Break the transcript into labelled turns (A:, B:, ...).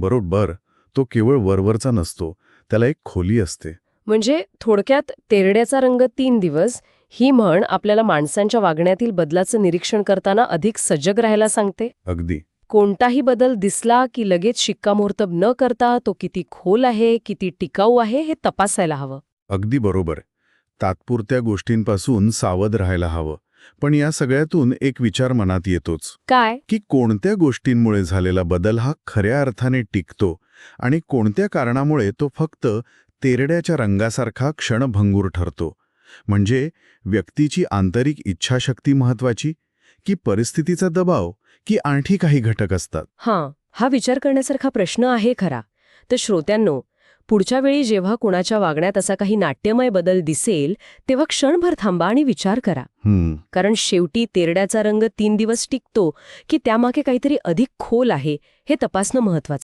A: बरोबर तो केवळ वरवरचा नसतो त्याला एक खोली असते.
B: म्हणजे थोडक्यात तेरड्याचा रंग तीन दिवस ही म्हण आपल्याला माणसांच्या वागण्यातील बदलाचं निरीक्षण करताना अधिक सजग राहायला सांगते.
A: अगदी.
B: कोणताही बदल दिसला की लगेच शिक्कामोर्तब न करता तो किती खोल आहे किती टिकाऊ आहे हे तपासायला हवं.
A: अगदी बरोबर. तात्पुरत्या गोष्टींपासून सावध राहायला हवं. पण या सगळ्यातून एक विचार मनात येतोच.
B: काय?
A: की कोणत्या गोष्टींमुळे झालेला बदल हा खऱ्या अर्थाने टिकतो आणि कोणत्या कारणामुळे तो फक्त तेरड्याच्या रंगासारखा क्षणभंगूर ठरतो? म्हणजे व्यक्तीची आंतरिक इच्छाशक्ती महत्वाची की परिस्थितीचा दबाव की आणखी काही घटक असतात?
B: हां हा विचार करण्यासारखा प्रश्न आहे खरा. तर श्रोत्यांनो पुढच्या वेळी जेव्हा कुणाच्या वागण्यात असा काही नाट्यमय बदल दिसेल तेव्हा क्षणभर थांबा आणि विचार करा. कारण शेवटी तेरड्याचा रंग तीन दिवस टिकतो की त्यामागे काहीतरी अधिक खोल आहे हे तपासणं महत्वाचं